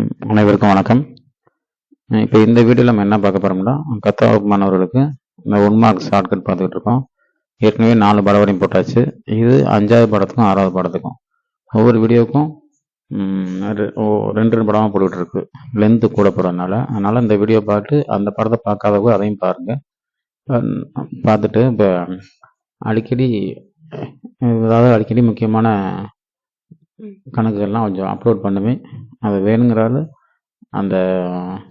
அனைவருக்கும் வணக்கம். இப்போ இந்த வீடியோவில் நம்ம என்ன பார்க்க போகிறோம்னா பத்தாம் மாணவர்களுக்கு இந்த ஒன் மார்க் ஷார்ட்கட் பார்த்துக்கிட்டு இருக்கோம். ஏற்கனவே நாலு படம் வரையும் போட்டாச்சு. இது அஞ்சாவது படத்துக்கும் ஆறாவது படத்துக்கும். ஒவ்வொரு வீடியோவுக்கும் ரெண்டு ரெண்டு படமாக போட்டுக்கிட்டு இருக்கு. லென்த்து கூட போகிறதுனால அதனால் இந்த வீடியோ பார்த்து அந்த படத்தை பார்க்காதவங்க அதையும் பாருங்கள் பார்த்துட்டு இப்போ அடிக்கடி ஏதாவது அடிக்கடி முக்கியமான கணக்குகள்லாம் கொஞ்சம் அப்லோட் பண்ணுவேன். அது வேணுங்கிறாரு அந்த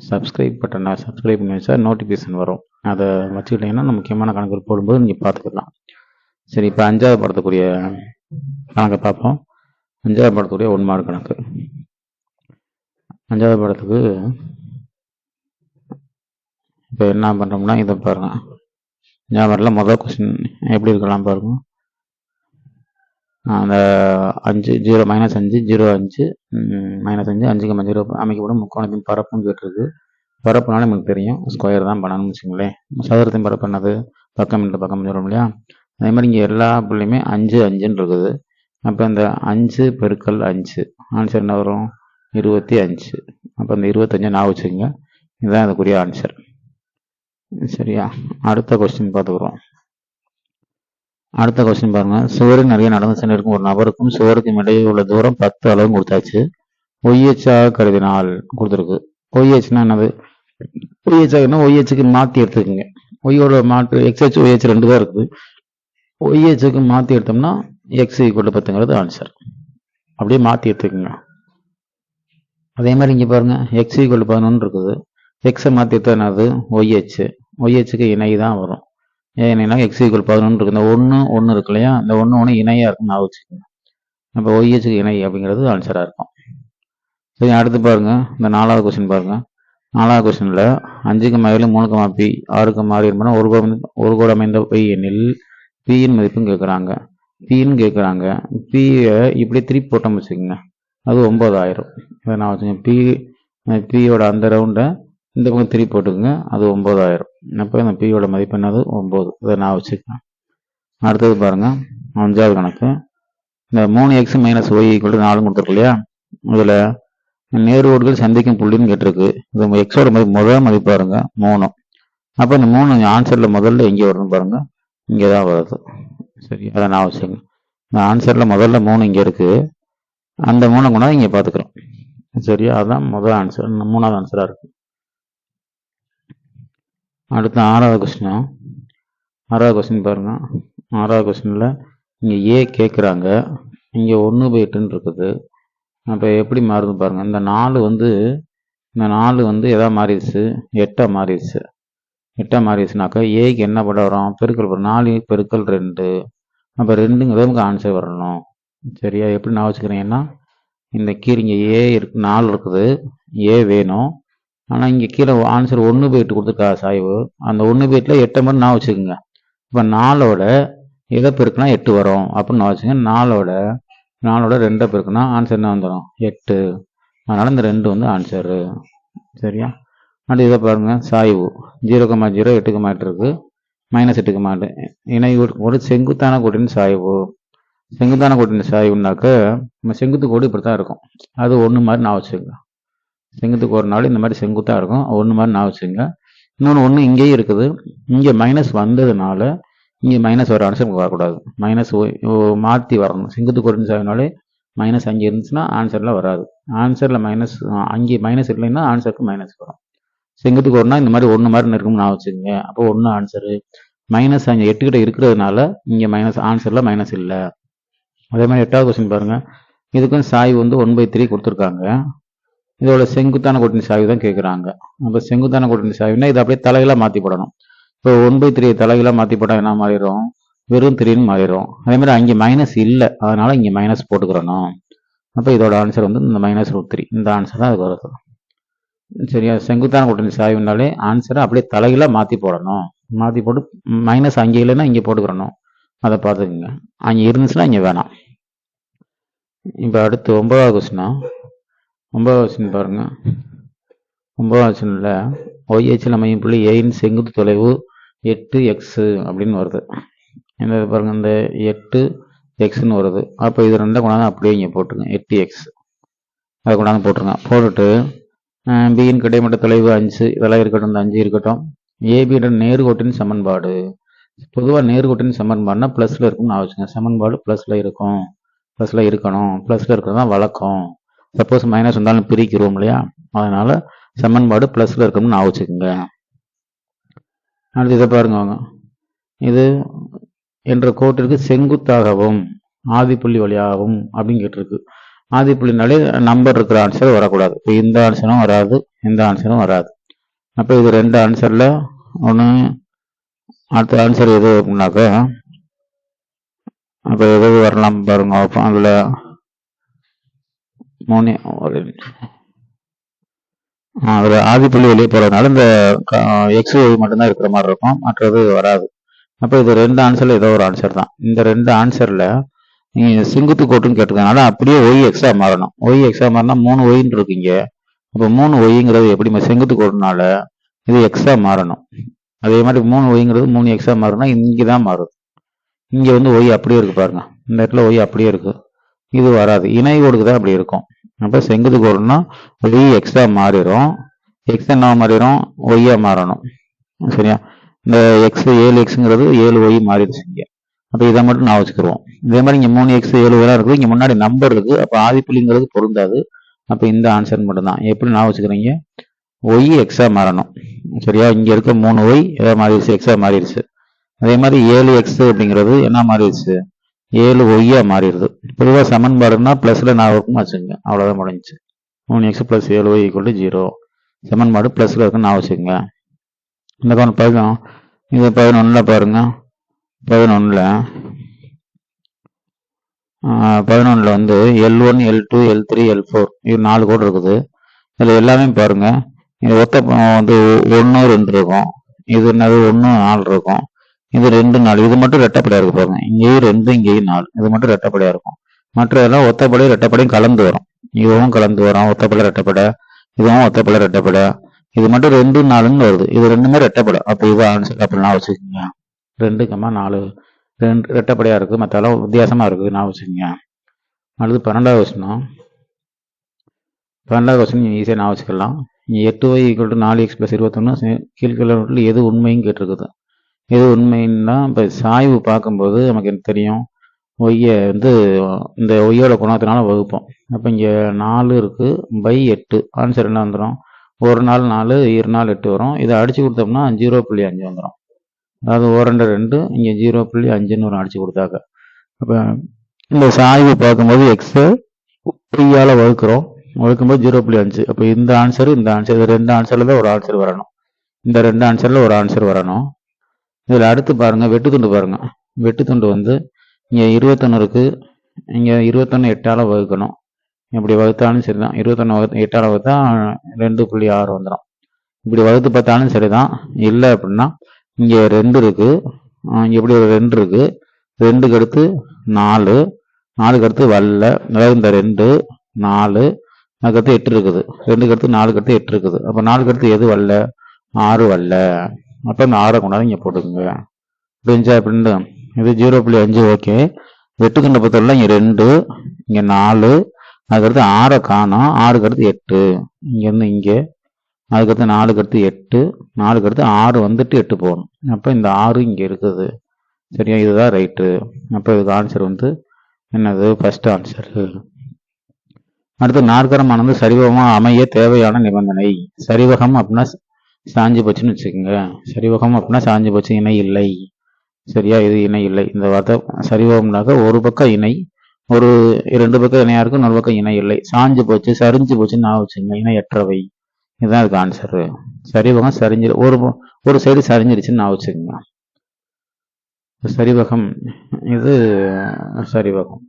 சப்ஸ்கிரைப் பட்டனை சப்ஸ்கிரைப் பண்ணி வச்சா நோட்டிஃபிகேஷன் வரும். அதை வச்சுக்கிட்டிங்கன்னா நம்ம முக்கியமான கணக்குகள் போடும்போது நீங்கள் பார்த்துக்கலாம். சரி இப்போ அஞ்சாவது படத்துக்குரிய கணக்கை பார்ப்போம். அஞ்சாவது படத்துக்குரிய ஒன் மார்க் கணக்கு. அஞ்சாவது படத்துக்கு இப்போ என்ன பண்ணுறோம்னா இதை பாருங்கள் ஞாபகம் முதல் கொஸ்டின் எப்படி இருக்கலாம் பாருங்கள் அந்த அஞ்சு ஜீரோ மைனஸ் அஞ்சு ஜீரோ அஞ்சு மைனஸ் அஞ்சு அஞ்சு கம்மா ஜீரோ அமைக்கப்படும் முக்கோணத்தின் பரப்புன்னு கேட்டிருக்கு. பரப்புனாலும் நமக்கு தெரியும். ஸ்கொயர் தான் பண்ணணும்னு வச்சுங்களேன் சதுரத்தின் பரப்பு என்னது? பக்கம் இந்த பக்கம் சொல்கிறோம் இல்லையா? அதே மாதிரி இங்கே எல்லா புள்ளையுமே அஞ்சு அஞ்சுன்னு இருக்குது. அப்போ இந்த அஞ்சு பெருக்கல் அஞ்சு ஆன்சர் என்ன வரும்? இருபத்தி அஞ்சு. அப்போ இந்த இருபத்தஞ்சை நான் வச்சுக்கோங்க. இதுதான் அதுக்குரிய ஆன்சர் சரியா? அடுத்த கொஸ்டின் பார்த்துக்குறோம். அடுத்த கொஸ்டின் பாருங்க. சுவரின் நிறைய நடந்து சென்றிருக்கும் ஒரு நபருக்கும் சுவருக்கும் இடையே உள்ள தூரம் பத்து அளவு கொடுத்தாச்சு. ஒய்ஹெச்சாக கருதினால் கொடுத்துருக்கு. ஒய்ஹெச்னா என்னது? ஒய்ஹெச்சாகனா ஒய்ஹெச்சுக்கு மாற்றி எடுத்துக்கோங்க. ஒய்யோட மாற்று எக்ஸ்ஹெச் ஒய்ஹெச் ரெண்டு தான் இருக்குது. ஒய்ஹெச்சுக்கு மாற்றி எடுத்தோம்னா எக்ஸ் ஈக்குவல் பத்துங்கிறது ஆன்சர் அப்படியே மாற்றி எடுத்துக்கோங்க. அதே மாதிரி இங்கே பாருங்க. எக்ஸ் ஈக்குவல் பதினொன்று இருக்குது. எக்ஸை மாற்றி எடுத்தா என்னது? ஒய்ஹெச் ஒய்ஹெச்சுக்கு இணை தான் வரும். ஏன் எக்ஸ் ஈக்குவல் பதினொன்று இருக்கு. இந்த ஒன்று ஒன்று இருக்கு இல்லையா? இந்த ஒன்று ஒன்று இணையாக இருக்கும் நான் வச்சுக்கோங்க அப்போ ஒய்ஹெச்சுக்கு இணை அப்படிங்கிறது ஆன்சராக இருக்கும். சரி அடுத்து பாருங்கள் இந்த நாலாவது கொஸ்டின் பாருங்கள் நாலாவது கொஸ்டினில் அஞ்சுக்கு மேலே மூணுக்கு மா பி ஆறுக்கு மாறி இருப்பனா ஒரு கோடம் ஒரு கோடம் அமைந்த பை எண்ணில் பியின் மதிப்பும் கேட்குறாங்க. பின்னு கேட்குறாங்க. பியை இப்படி திருப்பி போட்டோம் வச்சுக்கோங்க. அது ஒம்பதாயிரம் இதை நான் வச்சுக்கோங்க. பி பியோட அந்த ரவுண்டை இந்த பக்கம் திருப்பி போட்டுக்கோங்க. அது ஒம்பதாயிரம் அப்போ இந்த பியோட மதிப்பு என்னது ஒம்பது இதை நான் வச்சுக்கேன் அடுத்தது பாருங்கள் அஞ்சாவது கணக்கு. இந்த மூணு எக்ஸ் மைனஸ் ஒய் ஈக்குவல் நாலு கொடுத்துருக்கு இல்லையா? இதில் நேர்கோடுகள் சந்திக்கும் புள்ளின்னு கேட்டிருக்கு. இது எக்ஸோட மதிப்பு முதல் மதிப்பு பாருங்க. மூணு. அப்போ இந்த மூணு ஆன்சரில் முதல்ல எங்கே வருதுன்னு பாருங்க. இங்கே தான் வருது. சரி அதை நான் வச்சுக்கோங்க இந்த ஆன்சரில் முதல்ல மூணு இங்கே இருக்குது அந்த மூணை கொண்டாந்து இங்கே பார்த்துக்குறோம். சரியா? அதுதான் முதல் ஆன்சர் மூணாவது ஆன்சராக இருக்குது அடுத்து ஆறாவது கொஸ்டினா ஆறாவது கொஸ்டின் பாருங்கள் ஆறாவது கொஸ்டினில் இங்கே ஏ கேட்குறாங்க இங்கே ஒன்று பை எட்டுன்னு இருக்குது. அப்போ எப்படி மாறுது பாருங்கள் இந்த நாலு வந்து இந்த நாலு வந்து எதாக மாறிடுச்சு? எட்டாக மாறிடுச்சு. எட்டாக மாறிடுச்சுனாக்கா ஏக்கு என்ன படம் வரும்? பெருக்கல் நாலு பெருக்கல் ரெண்டு. அப்போ ரெண்டுங்கிறது நமக்கு ஆன்சர் வரணும். சரியா? எப்படி நான் வச்சுக்கிறீங்கன்னா இந்த கீழே இங்கே ஏ இருக்கு நாலு இருக்குது. ஏ வேணும். ஆனால் இங்கே கீழே ஆன்சர் ஒன்று போயிட்டு கொடுத்துருக்கா சாய்வு அந்த ஒன்று போயிட்டில் எட்டை மாதிரி நான் வச்சுக்கோங்க. இப்போ நாலோட எதை பெருக்குனா எட்டு வரும்? அப்படின்னு நான் வச்சுக்கோங்க. நாலோட நாலோட ரெண்டை பெருக்குனா ஆன்சர் என்ன வந்துடும் எட்டு. அதனால் இந்த ரெண்டு வந்து ஆன்சரு சரியா? அடுத்து இதை பாருங்கள் சாய்வு ஜீரோ கமா ஜீரோ எட்டு கமா எட்டு மைனஸ் எட்டு மாட்டு எட்டு இணை ஒரு செங்குத்தான கோட்டின் சாய்வு செங்குத்தான கோட்டின் சாய்வுனாக்க நம்ம செங்குத்து கோடு இப்படி தான் இருக்கும். அது ஒன்று மாதிரி நான் வச்சுக்கோங்க. செங்குத்துக்கு ஒரு நாள் இந்த மாதிரி செங்குத்தாக இருக்கும். ஒன்று மாதிரி நான் வச்சுங்க இன்னொன்று ஒன்று இங்கேயும் இருக்குது. இங்கே மைனஸ் வந்ததுனால இங்கே மைனஸ் வர ஆன்சர் நமக்கு வரக்கூடாது. மைனஸ் மாற்றி வரணும். செங்குத்து கோடுன்னு சாய்னாலே மைனஸ் அங்கே இருந்துச்சுன்னா ஆன்சரில் வராது. ஆன்சரில் மைனஸ் அங்கே மைனஸ் இல்லைன்னா ஆன்சருக்கு மைனஸ் வரும். செங்குத்து ஒருனா இந்த மாதிரி ஒன்று மாதிரி இருக்கும்னு நான் வச்சுக்கோங்க. அப்போ ஒன்று ஆன்சரு மைனஸ் அங்கே எட்டுக்கிட்ட இருக்கிறதுனால இங்கே மைனஸ் ஆன்சரில் மைனஸ் இல்லை. அதே மாதிரி எட்டாவது கொஸ்டின் பாருங்கள் இதுக்கும் சாய் வந்து ஒன் பை த்ரீ கொடுத்துருக்காங்க. இதோட செங்குத்தான கூட்டணி சாய்வு தான் கேட்குறாங்க அப்போ செங்குத்தான கூட்டணி சாய்வுனா இதை அப்படியே தலைகளாக மாற்றி போடணும். இப்போ ஒன் பை த்ரீ தலைகளாக மாற்றி போட்டால் என்ன மாறிடும் வெறும் த்ரீன்னு மாறிடும் அதேமாதிரி அங்கே மைனஸ் இல்லை. அதனால இங்கே மைனஸ் போட்டுக்கிறணும். அப்போ இதோட ஆன்சர் வந்து இந்த மைனஸ் ரூட் த்ரீ இந்த ஆன்சர் தான் அதுக்கு வருது சரியா? செங்குத்தான கூட்டணி சாய்வுனாலே ஆன்சரை அப்படியே தலைகளாக மாற்றி போடணும். மாற்றி போட்டு மைனஸ் அங்கே இல்லைன்னா இங்கே போட்டுக்கிறணும். அதை பார்த்துக்குங்க. அங்கே இருந்துச்சுன்னா இங்கே வேணாம். இப்போ அடுத்து ஒன்பதாவது கொஸ்டினா ஒன்பதாவது பாருங்கள் பாருங்க. ஒய்ஹெச்சில் அமையும் புள்ளி ஏயின் செங்குத்து தொலைவு எட்டு எக்ஸு அப்படின்னு வருது. இந்த பாருங்கள் இந்த எட்டு எக்ஸ்னு வருது. அப்போ இது ரெண்டாக கொண்டாந்து அப்படியே இங்கே போட்டுருங்க. எட்டு எக்ஸ் அதை கொண்டாந்து போட்டுருங்க. போட்டுட்டு பியின் கிடைமட்ட தொலைவு அஞ்சு இதெல்லாம் இருக்கட்டும் இந்த அஞ்சு இருக்கட்டும். ஏபியோட நேர்கோட்டின் சமன்பாடு. பொதுவாக நேர்கோட்டின் சமன்பாடுனா ப்ளஸில் இருக்கும்னு ஆச்சுங்க சமன்பாடு ப்ளஸில் இருக்கும். ப்ளஸில் இருக்கணும். ப்ளஸில் இருக்கிறது தான் வழக்கம். சப்போஸ் மைனஸ் வந்தாலும் பிரிக்கிறோம் இல்லையா? அதனால் சமன்பாடு ப்ளஸில் இருக்கணும்னு ஆவச்சுக்குங்க அடுத்து இதை பாருங்க இது என்ற கோட்டிற்கு செங்குத்தாகவும் ஆதிப்புள்ளி வழியாகவும் அப்படின்னு கேட்டிருக்கு. ஆதிப்புள்ளினாலே நம்பர் இருக்கிற ஆன்சர் வரக்கூடாது. இப்போ இந்த ஆன்சரும் வராது இந்த ஆன்சரும் வராது. அப்போ இது ரெண்டு ஆன்சரில் ஒன்று அடுத்த ஆன்சர் எது அப்படின்னாக்கா அப்போ எது வரலாம் பாருங்க அதில் மூணு ஒரு அதில் ஆதிப்புள்ளி வெளியே போகிறதுனால இந்த எக்ஸ் மட்டும்தான் இருக்கிற மாதிரி இருக்கும். மற்றது வராது. அப்போ இது ரெண்டு ஆன்சரில் ஏதோ ஒரு ஆன்சர் தான். இந்த ரெண்டு ஆன்சரில் நீங்கள் செங்குத்து கோட்டுன்னு கேட்டிருக்கனால அப்படியே ஒய் எக்ஸா மாறணும். ஒய் எக்ஸாம் மாறினா மூணு ஒயின்னு இருக்கீங்க. அப்போ மூணு ஒய்ங்கிறது எப்படி செங்குத்து கோட்டுனால இது எக்ஸா மாறணும். அதே மாதிரி மூணு ஒய்ங்கிறது மூணு எக்ஸா மாறினா இங்கே தான் மாறும் இங்கே வந்து ஒய் அப்படியே இருக்கு பாருங்க. இந்த இடத்துல ஒய் அப்படியே இருக்கு. இது வராது. இணை கோடுக்கு தான் அப்படி இருக்கும். அப்போ செங்குத்து கோடுனா ஒய் எக்ஸா மாறிடும் எக்ஸ் என்ன மாறிடும் ஒய்யா மாறணும். சரியா? இந்த எக்ஸ் ஏழு எக்ஸுங்கிறது ஏழு ஒய் மாறிடுச்சு இங்கே. அப்போ இதை மட்டும் நான் வச்சுக்கிருவோம். இதே மாதிரி இங்கே மூணு எக்ஸ் ஏழு ஒய்லாம் இருக்குது. இங்கே முன்னாடி நம்பர் இருக்குது அப்போ ஆதிப்புலிங்கிறது பொருந்தாது. அப்போ இந்த ஆன்சர் மட்டும்தான். எப்படி நான் வச்சுக்கிறீங்க ஒய் எக்ஸா மாறணும். சரியா? இங்கே இருக்க மூணு ஒய் ஏதாவது மாறிடுச்சு எக்ஸா மாறிடுச்சு. அதே மாதிரி ஏழு எக்ஸ் அப்படிங்கிறது என்ன மாறிடுச்சு? ஏழு ஒய்யா மாறிடுது. பொதுவாக சமன்பாடுனா ப்ளஸில் நான் இருக்கும் வச்சுக்கோங்க. அவ்வளோதான் முடிஞ்சிச்சு. மூணு எக்ஸ் ப்ளஸ் ஏழு ஒய் ஈக்குவல் ஜீரோ சமன்பாடு ப்ளஸில் இருக்குன்னு நான் வச்சுக்கோங்க. இந்த கவனம் பதினொன்று இது பதினொன்றில் பாருங்க. பதினொன்றில் பதினொன்றில் வந்து L one L two L three L four இது நாலு கோடு இருக்குது. இதில் எல்லாமே பாருங்கள் இது ஒத்த வந்து ஒன்று ரெண்டு இருக்கும். இது என்னது? ஒன்று நாலு இருக்கும். இது ரெண்டு நாலு. இது மட்டும் ரெட்டப்படையாக இருக்கு பாருங்க. இங்கேயும் ரெண்டு இங்கேயும் நாலு. இது மட்டும் ரெட்டப்படையாக இருக்கும். மற்றதெல்லாம் ஒத்தப்படையும் ரெட்டப்படையும் கலந்து வரும். இதுவும் கலந்து வரும். ஒத்தப்படை ரெட்டப்படை இதுவும் ஒத்தப்படை ரெட்டப்படை இது மட்டும் ரெண்டு நாலுன்னு வருது. இது ரெண்டுமே ரெட்டப்படை அப்போ இது ஆன்சர் அப்படிலாம் வச்சுக்கோங்க. ரெண்டு கம்மா நாலு. ரெண்டு ரெட்டப்படையாக இருக்குது மற்றெல்லாம் வித்தியாசமாக இருக்குது நான் வச்சுக்கோங்க. அடுத்து பன்னெண்டாவது கொஸ்டின் பன்னெண்டாவது கொஸ்டின் ஈஸியாக நான் வச்சுக்கலாம். எட்டு ஒய் ஈக்குவல் டு நாலு எக்ஸ் பிளஸ் இருபத்தொன்று கீழ்கொள்ள எது உண்மையும் கேட்டிருக்குது. எது உண்மைன்னா இப்போ சாய்வு பார்க்கும்போது நமக்கு என்ன தெரியும்? ஒய்யை வந்து இந்த ஒய்யோட குணத்தினால வகுப்போம். அப்போ இங்கே நாலு இருக்குது பை எட்டு. ஆன்சர் என்ன வந்துடும் ஒரு நாள் நாலு இரு நாள் எட்டு வரும். இதை அடித்து கொடுத்தோம்னா ஜீரோ புள்ளி அஞ்சு வந்துடும் அதாவது ஒரு ரெண்டு ரெண்டு இங்கே ஜீரோ புள்ளி அஞ்சுன்னு ஒரு அடிச்சு கொடுத்தாக்க. அப்போ இந்த சாய்வு பார்க்கும்போது எக்ஸு ஒய்யால் வகுக்கிறோம். வகுக்கும்போது ஜீரோ புள்ளி அஞ்சு. அப்போ இந்த ஆன்சர் இந்த ஆன்சர் இது ரெண்டு ஆன்சரில் தான் ஒரு ஆன்சர் வரணும். இந்த ரெண்டு ஆன்சரில் ஒரு ஆன்சர் வரணும். இதில் அடுத்து பாருங்க வெட்டு துண்டு பாருங்க. வெட்டு துண்டு வந்து இங்கே இருபத்தொன்று இருக்குது இங்கே இருபத்தொன்று எட்டால் வகுக்கணும். இப்படி வகுத்தாலும் சரி தான் இருபத்தொன்று வகுத்து எட்டால் வகுத்தா ரெண்டு புள்ளி ஆறு வந்துடும் இப்படி வகுத்து பார்த்தாலும் சரி தான் இல்லை அப்படின்னா இங்கே ரெண்டு இருக்குது இங்கே இப்படி ஒரு ரெண்டு இருக்குது ரெண்டுக்கு அடுத்து நாலு. நாலுக்கு அடுத்து வரல அதாவது இந்த ரெண்டு நாலு. அதுக்கடுத்து எட்டு இருக்குது. ரெண்டுக்கு அடுத்து நாலுக்கு அடுத்து எட்டு இருக்குது. அப்போ நாலுக்கு அடுத்து எது வரல ஆறு வரல அப்போ இந்த ஆறை கொண்டாந்து இங்கே போட்டுக்கோங்க. பெஞ்சா அப்படின்னு இது ஜீரோ புள்ளி அஞ்சு ஓகே. வெட்டுக்கண்டை பொறுத்தவரை இங்கே ரெண்டு இங்கே நாலு அதுக்கடுத்து ஆறை காணும். ஆறுக்கு அடுத்து எட்டு இங்கேருந்து இங்கே. அதுக்கடுத்து நாலுக்கு அடுத்து எட்டு நாலுக்கு அடுத்து ஆறு வந்துட்டு எட்டு போகணும். அப்போ இந்த ஆறு இங்கே இருக்குது. சரியா? இதுதான் ரைட்டு. அப்போ இதுக்கு ஆன்சர் வந்து என்னது? ஃபர்ஸ்ட் ஆன்சர் அடுத்து நாற்கரமானது சரிவகமாக அமைய தேவையான நிபந்தனை. சரிவகம் அப்படின்னா சாஞ்சு போச்சுன்னு வச்சுக்கோங்க. சரிவகம் அப்படின்னா சாஞ்சு போச்சு இணை இல்லை. சரியா? இது இணை இல்லை. இந்த வார்த்தை சரிவகம்னாக்க ஒரு பக்கம் இணை ஒரு ரெண்டு பக்கம் இணையா இருக்கும் இன்னொரு பக்கம் இணை இல்லை. சாஞ்சு போச்சு சரிஞ்சு போச்சுன்னு நான் வச்சுங்க இணையற்றவை. இதுதான் அதுக்கு ஆன்சர் சரிவகம் சரிஞ்சு ஒரு ஒரு சைடு சரிஞ்சிருச்சுன்னு நான் வச்சுக்கோங்க. சரிவகம் இது சரிவகம்.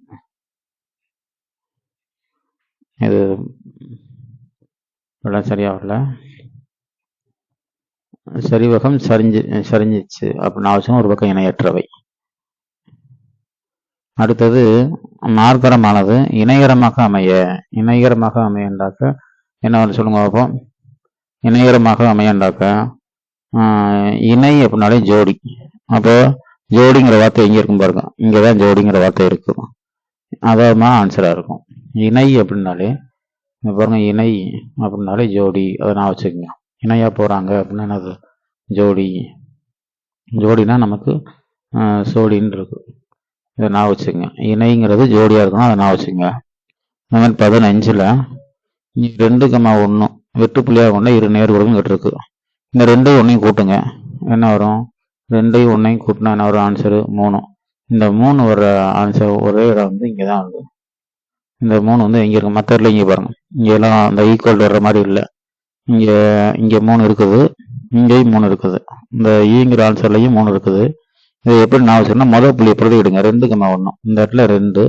இது எல்லாம் சரியா வரல சரிவகம் சரிஞ்சு சரிஞ்சிச்சு அப்படின்னு அவசியம் ஒரு பக்கம் இணையற்றவை. அடுத்தது நாற்கரமானது இணையரமாக அமைய இணையரமாக அமையண்டாக்க என்ன சொல்லுங்க பார்ப்போம். இணையரமாக அமையண்டாக்க இணை அப்படின்னாலே ஜோடி. அப்போ ஜோடிங்கிற வார்த்தை எங்கே இருக்கும் பாருங்க. இங்கே தான் ஜோடிங்கிற வார்த்தை இருக்கும் அதான் ஆன்சராக இருக்கும். இணை அப்படின்னாலே இங்க பாருங்க இணை அப்படின்னாலே ஜோடி. அதை நான் வச்சுக்கோங்க. இணையாக போகிறாங்க அப்படின்னா என்னது? ஜோடி. ஜோடினா நமக்கு சோடின்னு இருக்கு. இதை நான் வச்சுங்க இணைங்கிறது ஜோடியாக இருக்கணும் அதை நான் வச்சுக்கோங்க. இந்த மாதிரி பதினஞ்சில் ரெண்டு கம்மா ஒன்று வெட்டு புள்ளியாக கொண்ட இரு நேர்கோடுகள் இருக்கு. இந்த ரெண்டையும் ஒன்றையும் கூட்டுங்க. என்ன வரும்? ரெண்டையும் ஒன்றையும் கூட்டினா என்ன வரும்? ஆன்சரு மூணு. இந்த மூணு வர ஆன்சர் ஒரே இடம் வந்து இங்கே தான் வந்து இந்த மூணு வந்து எங்கே இருக்கு? இடத்துல இங்கே பாருங்கள் இங்கெல்லாம் அந்த ஈக்குவல் வர்ற மாதிரி இல்லை. இங்கே இங்கே மூணு இருக்குது. இங்கேயும் மூணு இருக்குது. இந்த ஈங்கிற ஆன்சர்லையும் மூணு இருக்குது. இது எப்படி நான் வச்சுருன்னா முதல் புள்ளியை பிரதிவிடுங்க ரெண்டு கம்மா ஒன்று இந்த இடத்துல ரெண்டு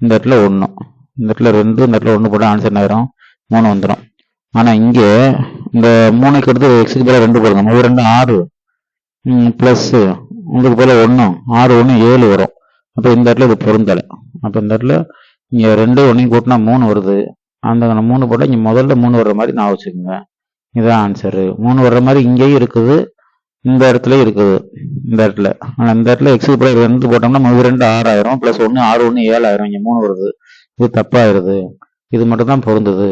இந்த இடத்துல ஒன்று இந்த இடத்துல ரெண்டு இந்த இடத்துல ஒன்று போட்டால் ஆன்சர் ஆயிரும்? மூணு வந்துடும் ஆனால் இங்கே இந்த மூணுக்கு எடுத்து எக்ஸுக்கு பதிலாக ரெண்டு போடுங்க. முதல் ரெண்டு ஆறு ப்ளஸ்ஸு உங்களுக்கு போல ஒன்று ஆறு ஒன்று ஏழு வரும். அப்போ இந்த இடத்துல இது பொருந்தலை. அப்போ இந்த இடத்துல இங்கே ரெண்டு ஒன்றையும் கூட்டினா மூணு வருது. அந்த மூணு போட்டால் இங்கே முதல்ல மூணு வர்ற மாதிரி நான் வச்சுக்கோங்க. இதுதான் ஆன்சரு மூணு வர்ற மாதிரி இங்கேயும் இருக்குது இந்த இடத்துல இருக்குது. இந்த இடத்துல. ஆனால் இந்த இடத்துல எக்ஸ் பதிலாக ரெண்டு போட்டோம்னா மூணு ரெண்டு ஆறாயிரம் ப்ளஸ் ஒன்று ஆறு ஒன்று ஏழாயிரம் இங்கே மூணு வருது. இது தப்பாயிருது. இது மட்டும் தான் பொருந்தது.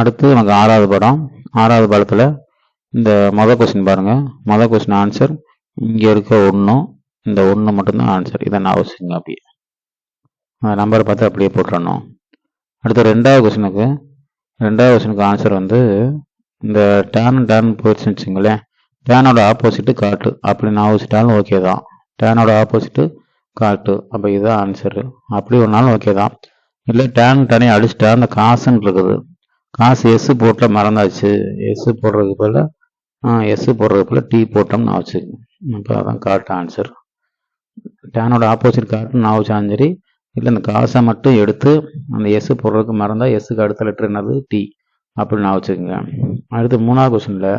அடுத்து நமக்கு ஆறாவது படம். ஆறாவது படத்தில் இந்த மொதல் கொஸ்டின் பாருங்கள் மொதல் கொஸ்டின் ஆன்சர் இங்கே இருக்க ஒன்றும் இந்த ஒன்று மட்டும்தான் ஆன்சர் இதை நான் வச்சுங்க அப்படியே. நம்பரை பார்த்து அப்படியே போட்டுறணும். அடுத்து ரெண்டாவது கொஸ்டினுக்கு ரெண்டாவது கொஸ்டினுக்கு ஆன்சர் வந்து இந்த டேன் டேன் போயிடுச்சுன்னு வச்சுங்களேன் டேனோட ஆப்போசிட்டு காட்டு. அப்படி நான் வச்சுட்டாலும் ஓகே தான். டேனோட ஆப்போசிட்டு காட்டு. அப்போ இதுதான் ஆன்சரு அப்படி ஒரு ஓகே தான். இல்லை டேன் டேனே அடிச்சுட்டா அந்த காசுன்னு இருக்குது. காசு எஸ் போட்டில் மறந்தாச்சு. எஸ் போடுறதுக்கு போல் எஸ் போடுறதுக்கு போல் டீ போட்டோம்னு நான் அப்போ அதான் காட்டு ஆன்சர் டேனோட ஆப்போசிட் காட்டுன்னு நான் வச்சாலும் சரி இல்லை இந்த காசை மட்டும் எடுத்து அந்த எஸ் போடுறதுக்கு மறந்தால் எஸ்ஸுக்கு அடுத்த லெட்டர் என்னது? டி அப்படின்னு நான் வச்சுக்கோங்க. அடுத்து மூணாவது கொஸ்டினில்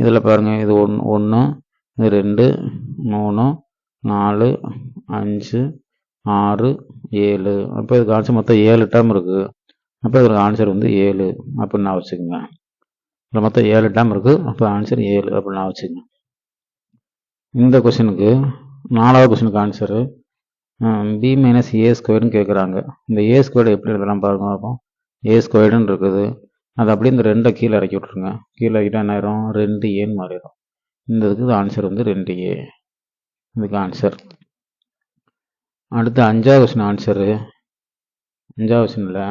இதில் பாருங்கள் இது ஒன் ஒன்று இது ரெண்டு மூணு நாலு அஞ்சு ஆறு ஏழு. அப்போ இதுக்கு ஆன்சர் மொத்தம் ஏழு டேம் இருக்குது அப்போ இதோட ஆன்சர் வந்து ஏழு அப்படின்னு நான் வச்சுக்கோங்க. இதில் மொத்தம் ஏழு டேம் இருக்குது அப்போ ஆன்சர் ஏழு அப்படின்னு நான் வச்சுக்கோங்க. இந்த கொஷினுக்கு நாலாவது கொஷினுக்கு ஆன்சரு பி மைனஸ் ஏ ஸ்கொயர்னு கேட்குறாங்க இந்த ஏ ஸ்கொயர்டு எப்படி எழுதலாம் பாருங்க பார்ப்போம். ஏ ஸ்கொயர்டுன்னு இருக்குது. அது அப்படியே இந்த ரெண்டை கீழே இறக்கி விட்ருங்க கீழே இறக்கிட்டா என்ன ஆயிரும்? ரெண்டு ஏன்னு மாறிடும். இந்த இதுக்கு ஆன்சர் வந்து ரெண்டு ஏ இதுக்கு ஆன்சர் அடுத்து அஞ்சாவது கொஸ்டின் ஆன்சரு அஞ்சாவது கொஸ்டினில்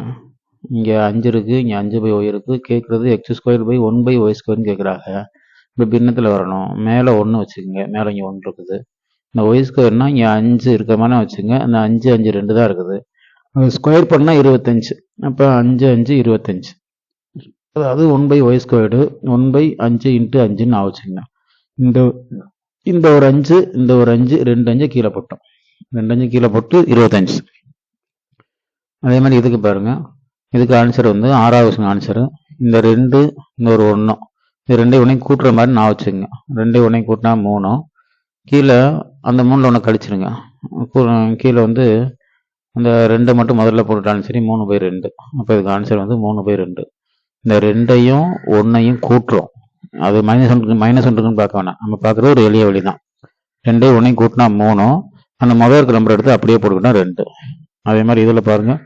இங்கே அஞ்சு இருக்குது இங்கே அஞ்சு பை ஒய் இருக்குது கேட்குறது X square by one by Y ஸ்கொயர்னு கேட்குறாங்க இப்போ பின்னத்தில் வரணும். மேலே ஒன்று வச்சுக்கோங்க. மேலே இங்கே ஒன்று இருக்குது. இந்த ஒய் ஸ்கொயர்னா இங்கே அஞ்சு இருக்கிற மாதிரி வச்சுங்க அந்த அஞ்சு அஞ்சு ரெண்டு தான் இருக்குது. ஸ்கொயர் பண்ணால் இருபத்தஞ்சு. அப்போ அஞ்சு அஞ்சு இருபத்தஞ்சு. அதாவது one by Y squared one by அஞ்சு இன்ட்டு அஞ்சுன்னு ஆச்சுங்க இந்த இந்த ஒரு அஞ்சு இந்த ஒரு அஞ்சு ரெண்டு அஞ்சு கீழே போட்டோம். ரெண்டு அஞ்சு கீழே போட்டு இருபத்தஞ்சு. அதே மாதிரி இதுக்கு பாருங்க. இதுக்கு ஆன்சர் வந்து ஆறாவது ஆன்சரு இந்த ரெண்டு இந்த ஒரு ஒன்றும் இந்த ரெண்டையும் ஒன்றையும் கூட்டுற மாதிரி நான் வச்சுங்க ரெண்டையும் ஒன்றையும் கூட்டினா மூணும். கீழே அந்த மூணில் ஒன்று கழிச்சிருங்க கீழே வந்து அந்த ரெண்டை மட்டும் முதல்ல போட்டுட்டாலும் சரி மூணு பை ரெண்டு. அப்போ இதுக்கு ஆன்சர் வந்து மூணு பை ரெண்டு. இந்த ரெண்டையும் ஒன்றையும் கூட்டுறோம். அது மைனஸ் ஒன்று மைனஸ் ஒன்றுக்குன்னு பார்க்க வேணாம். நம்ம பார்க்குறது ஒரு எளிய வழி தான் ரெண்டையும் ஒன்றையும் கூட்டினா மூணும் அந்த முதல் இருக்கிற நம்பர் எடுத்து அப்படியே போட்டுக்கிட்டா ரெண்டு. அதே மாதிரி இதில் பாருங்கள்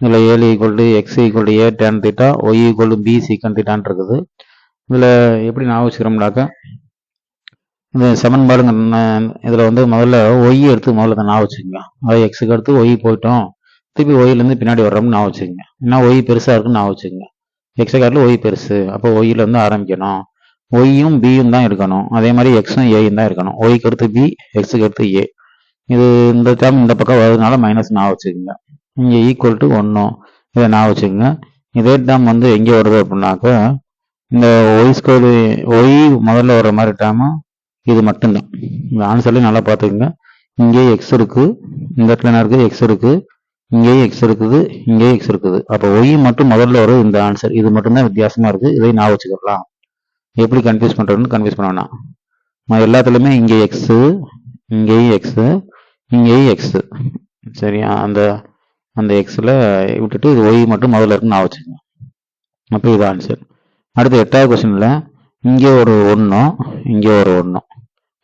இதில் ஏழு equal to X equal to A tan theta Y equal to B sec தீட்டான் இருக்குது இதில் எப்படி நான் வச்சுக்கிறோம்னாக்கா இந்த சமன்பாடுங்க இதில் வந்து முதல்ல ஒய் எடுத்து முதல்ல நான் ஞாபகம் வச்சுக்கோங்க. அதாவது எக்ஸுக்கு அடுத்து ஒய் போயிட்டோம். திருப்பி ஒயிலேருந்து பின்னாடி வர்றோம்னு நான் வச்சுக்கோங்க. ஏன்னா ஒய் பெருசாக இருக்குன்னு நான் வச்சுக்கோங்க. எக்ஸை காட்டில் ஒய் பெருசு. அப்போ ஒய்யில் இருந்து ஆரம்பிக்கணும். ஒய்யும் பியும் தான் இருக்கணும் அதே மாதிரி எக்ஸும் ஏயும் தான் இருக்கணும் ஒய்க்கு அடுத்து பி எக்ஸுக்கு அடுத்து ஏ இது இந்த டேம் இந்த பக்கம் வர்றதுனால மைனஸ் நான் வச்சுக்கோங்க. இங்கே ஈக்குவல் டு ஒன்றும் இதை நான் வச்சுக்கோங்க. இதே டைம் வந்து எங்கே வருது அப்படின்னாக்கா இந்த ஒய் ஸ்கொயர் ஒய் முதல்ல வர்ற மாதிரி டேர்மு இது மட்டும்தான். இந்த ஆன்சர்லையும் நல்லா பார்த்துக்கோங்க. இங்கேயும் எக்ஸ் இருக்கு இந்த இடத்துல என்ன இருக்குது? எக்ஸ் இருக்கு இங்கேயும் எக்ஸ் இருக்குது இங்கேயும் எக்ஸ் இருக்குது. அப்போ ஒய் மட்டும் முதல்ல வரும் இந்த ஆன்சர் இது மட்டும்தான் வித்தியாசமா இருக்கு. இதை நான் வச்சுக்கலாம். எப்படி கன்ஃபியூஸ் பண்றதுன்னு கன்ஃபியூஸ் பண்ண வேணாம். நான் எல்லாத்துலேயுமே இங்கே எக்ஸு இங்கேயும் எக்ஸு இங்கேயும் எக்ஸு சரியா? அந்த அந்த எக்ஸில் விட்டுட்டு இது ஒய் மட்டும் முதல்ல இருக்குன்னு நான் வச்சுக்கோங்க. அப்போ இது ஆன்சர் அடுத்து எட்டாவது கொஸ்டினில் இங்கே ஒரு ஒன்றும் இங்கே ஒரு ஒன்றும்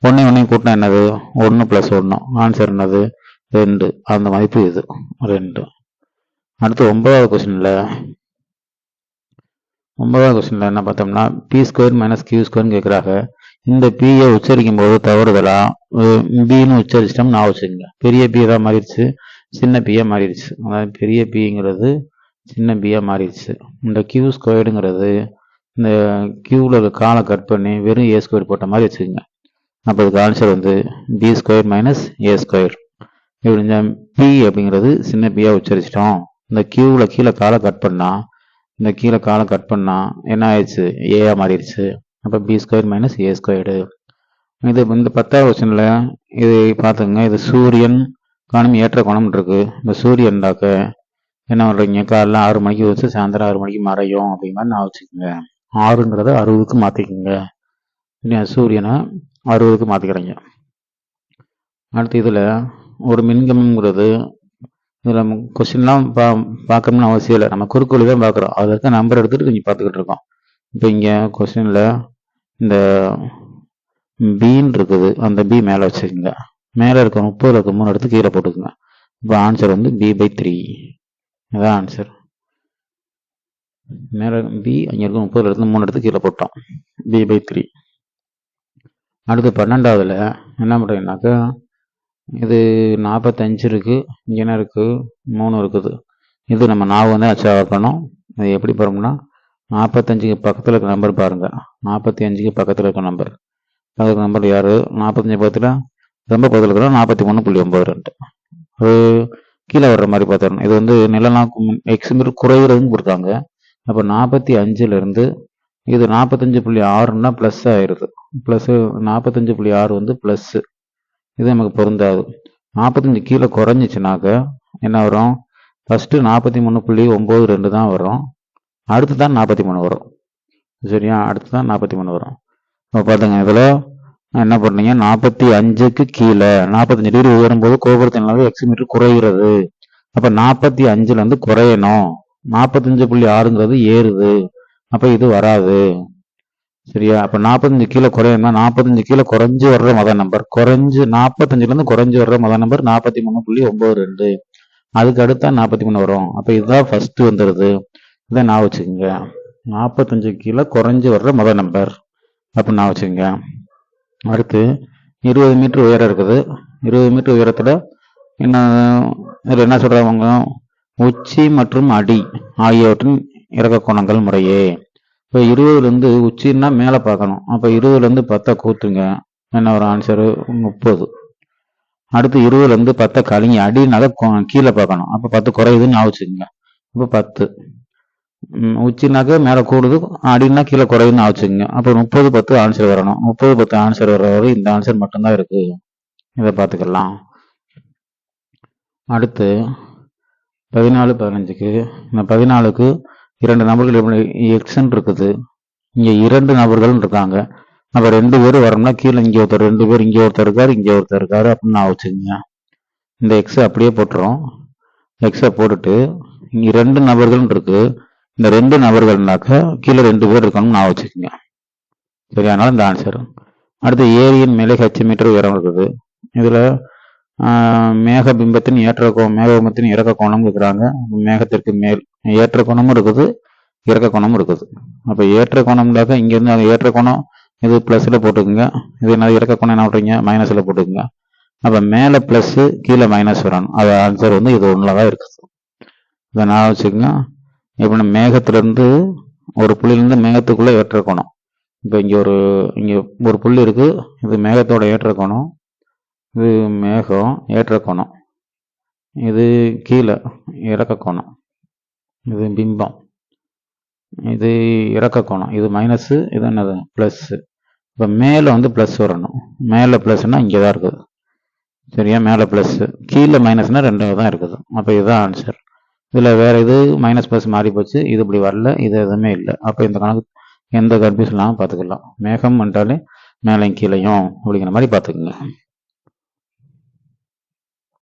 ஒன்று ஒன்றையும் கூட்டினா என்னது? ஒன்று ப்ளஸ் ஒன்று ஆன்சர் என்னது? ரெண்டு. அந்த மதிப்பு இது. ரெண்டு. அடுத்து ஒன்பதாவது கொஸ்டினில் ஒன்பதாவது கொஸ்டினில் என்ன பார்த்தோம்னா பி ஸ்கொயர் மைனஸ் கியூ ஸ்கொயர்னு கேட்குறாங்க இந்த பியை உச்சரிக்கும் போது தவறுதலா பின்னு உச்சரிச்சிட்டோம் நான் வச்சுக்கோங்க. பெரிய பி தான் மாறிடுச்சு? சின்ன பியா மாறிடுச்சு. அதாவது பெரிய பிங்கிறது சின்ன பியா மாறிடுச்சு. இந்த கியூ ஸ்கொயர்டுங்கிறது இந்த கியூவில் காலை கட் பண்ணி வெறும் ஏ ஸ்கொயர் போட்ட மாதிரி வச்சுக்கோங்க. அப்போ இதுக்கு ஆன்சர் வந்து B square minus A square இப்படி பி அப்படிங்கிறது சின்ன பியாக உச்சரிச்சிட்டோம். இந்த கியூவில் கீழே காலை கட் பண்ணால் இந்த கீழே காலை கட் பண்ணால் என்ன ஆயிடுச்சு? ஏஆ மாறிடுச்சு. அப்போ B square minus A squared இது இந்த பத்தாவது கொஸ்டினில் இது பார்த்துங்க இது சூரியன் காணும் ஏற்ற குணம் இருக்கு. இந்த சூரியன்டாக்க என்ன பண்ணுறீங்க காலைல ஆறு மணிக்கு வச்சு சாயந்தரம் ஆறு மணிக்கு மறையும் அப்படிங்கிற மாதிரி நான் வச்சுக்கோங்க. ஆறுங்கிறத அறுபதுக்கு மாற்றிக்கோங்க சூரியனை அறுபதுக்கு மாற்றிக்கிறீங்க அடுத்து இதில் ஒரு மின்கம்ங்கிறது இதில் கொஸ்டின்லாம் பா பார்க்கணும்னு அவசியம் இல்லை. நம்ம குறுக்கோழி தான் பார்க்குறோம். அதில் இருக்க நம்பர் எடுத்துகிட்டு கொஞ்சம் பார்த்துக்கிட்டு இருக்கோம். இப்போ இங்கே கொஸ்டினில் இந்த பீன் இருக்குது. அந்த பி மேலே வச்சுக்கோங்க மேலே இருக்க முப்பதில் இருக்க மூணு எடுத்து கீழே போட்டுக்கோங்க. இப்போ ஆன்சர் வந்து பி பை த்ரீ இதான் ஆன்சர் மேலே பி அங்கே இருக்க முப்பதில் எடுத்து மூணு எடுத்து கீழே போட்டோம். பி பை த்ரீ அடுத்து பன்னெண்டாவதுல என்ன பண்ணுறீங்கனாக்கா இது நாற்பத்தஞ்சு இருக்குது இங்கே என்ன இருக்குது மூணு இருக்குது. இது நம்ம நாவு வந்து அச்சா வைக்கணும் இது எப்படி போகிறோம்னா நாற்பத்தஞ்சுக்கு பக்கத்தில் இருக்க நம்பர் பாருங்கள் நாற்பத்தி அஞ்சுக்கு பக்கத்தில் இருக்க நம்பர் அதுக்கு நம்பர் யார்? நாற்பத்தஞ்சு பக்கத்தில் ரொம்ப பக்கத்தில் இருக்கிறோம் நாற்பத்தி மூணு புள்ளி ஒம்பது ரெண்டு. அது கீழே வர்ற மாதிரி பார்த்துடணும் இது வந்து நிலநாக்கு எக்ஸ் மீட்டர் குறைகிறதுன்னு கொடுத்தாங்க. அப்போ நாற்பத்தி அஞ்சுலேருந்து இது நாற்பத்தஞ்சு புள்ளி ஆறுனா ப்ளஸ் ஆயிடுது. ப்ளஸ்ஸு நாற்பத்தஞ்சு புள்ளி ஆறு வந்து ப்ளஸ்ஸு இது நமக்கு பொருந்தாது. நாற்பத்தஞ்சு கீழே குறைஞ்சிச்சுனாக்க என்ன வரும்? ஃபஸ்ட்டு நாற்பத்தி மூணு புள்ளி ஒம்பது ரெண்டு தான் வரும். அடுத்து தான் நாற்பத்தி மூணு வரும். சரியா? அடுத்து தான் நாற்பத்தி மூணு வரும். இப்போ பார்த்துங்க இதில் என்ன பண்ணீங்க? நாற்பத்தி அஞ்சுக்கு கீழே. நாற்பத்தஞ்சு டிகிரி உயரும்போது கோபுரத்தின் அளவு எக்ஸ் மீட்டர் குறைகிறது. அப்போ நாற்பத்தி அஞ்சுலேருந்து குறையணும். நாற்பத்தஞ்சு புள்ளி ஆறுங்கிறது ஏறுது. அப்போ இது வராது. சரியா? அப்போ நாற்பத்தஞ்சு கீழே குறையணும்னா நாற்பத்தஞ்சு கீழே குறைஞ்சு வர்ற மத நம்பர் குறைஞ்சு நாற்பத்தஞ்சுலேருந்து குறைஞ்சு வர்ற மத நம்பர் நாற்பத்தி மூணு புள்ளி ஒம்பது ரெண்டு. அதுக்கு அடுத்தா நாற்பத்தி மூணு வரும். அப்போ இதுதான் ஃபர்ஸ்ட் வந்துடுது இதை நான் வச்சுக்கோங்க. நாற்பத்தஞ்சு கீழே குறைஞ்சு வர்ற முத நம்பர் அப்படின்னு நான் வச்சுக்கோங்க. அடுத்து இருபது மீட்டர் உயரம் இருக்குது. இருபது மீட்டர் உயரத்தில் என்ன இதில் என்ன சொல்கிறாங்க உச்சி மற்றும் அடி ஆகியவற்றின் இறக்க கோணங்கள் முறையே. இப்போ இருபதுலேருந்து உச்சின்னா மேலே பார்க்கணும். அப்போ இருபதுலேருந்து பத்தை கூத்துங்க. என்ன ஒரு ஆன்சரு முப்பது. அடுத்து இருபதுலேருந்து பத்தை கழிங்க அடினால கீழே பார்க்கணும். அப்போ பத்து குறையுதுன்னு நான் இப்போ பத்து. உச்சினாக்க மேலே கூடுது அடினா கீழே குறையுதுன்னு ஆச்சுக்கோங்க அப்போ முப்பது பத்து ஆன்சர் வரணும். முப்பது பத்து ஆன்சர் வர வரை இந்த ஆன்சர் மட்டும்தான் இருக்கு. இதை பார்த்துக்கலாம். அடுத்து பதினாலு பதினஞ்சுக்கு. இந்த பதினாலுக்கு இரண்டு நபர்கள் எக்ஸன் எக்ஸ்ன்னு இருக்குது இங்கே இரண்டு நபர்கள் இருக்காங்க நம்ம ரெண்டு பேரும் வரணும்னா கீழே இங்கே ஒருத்தர் ரெண்டு பேர் இங்கே ஒருத்தர் இருக்காரு இங்கே ஒருத்தர் இருக்காரு அப்படின்னு நான் வச்சுக்கோங்க. இந்த எக்ஸை அப்படியே போட்டுரும் எக்ஸை போட்டுட்டு இங்கே ரெண்டு நபர்கள் இருக்கு இந்த ரெண்டு நபர்கள்னாக்க கீழே ரெண்டு பேர் இருக்கணும்னு நான் வச்சுக்கோங்க. சரி அதனால இந்த ஆன்சர் அடுத்து ஏரியின் மேலே ஹெச் மீட்டர் உயரம் இருக்குது. இதில் மேக பிம்பத்தின் ஏற்ற கோ மேகபிம்பத்தின் இறக்க கோணம் இருக்கிறாங்க மேகத்திற்கு மேல் ஏற்ற கோணமும் இருக்குது இறக்க கோணமும் இருக்குது. அப்போ ஏற்ற கோணம்னாக்க இங்கேருந்து அது ஏற்ற கோணம் இது ப்ளஸில் போட்டுக்குங்க. இது என்ன இறக்க கோணம் என்ன பண்ணுறீங்க மைனஸில் போட்டுக்குங்க. அப்போ மேலே ப்ளஸ்ஸு கீழே மைனஸ் வரணும். அது ஆன்சர் வந்து இது ஒன்றில் தான் இருக்குது இதை நான் வச்சுக்கோங்க. எப்படின்னா மேகத்துலேருந்து மேகத்திலேருந்து ஒரு புள்ளியிலேருந்து மேகத்துக்குள்ளே ஏற்ற கோணம் இப்போ இங்கே ஒரு இங்கே ஒரு புள்ளி இருக்குது இது மேகத்தோட ஏற்ற கோணம் இது மேகம் ஏற்ற கோணம். இது கீழே இறக்க கோணம். இது பிம்பம். இது இறக்க கோணம். இது மைனஸு இது என்னது? ப்ளஸ்ஸு இப்போ மேலே வந்து ப்ளஸ் வரணும். மேலே ப்ளஸ்னால் இங்கே தான் இருக்குது. சரியா? மேலே ப்ளஸ்ஸு கீழே மைனஸ்னால் ரெண்டு தான் இருக்குது. அப்போ இதுதான் ஆன்சர் இதில் வேறு இது மைனஸ் ப்ளஸ் மாறி போச்சு. இது இப்படி வரல. இது எதுவுமே இல்லை. அப்போ இந்த கணக்கு எந்த கன்ஃபியூஷன் இல்லாமல் பார்த்துக்கலாம். மேகம் வந்துட்டாலே மேலேயும் கீழேயும் அப்படிங்கிற மாதிரி பார்த்துக்குங்க.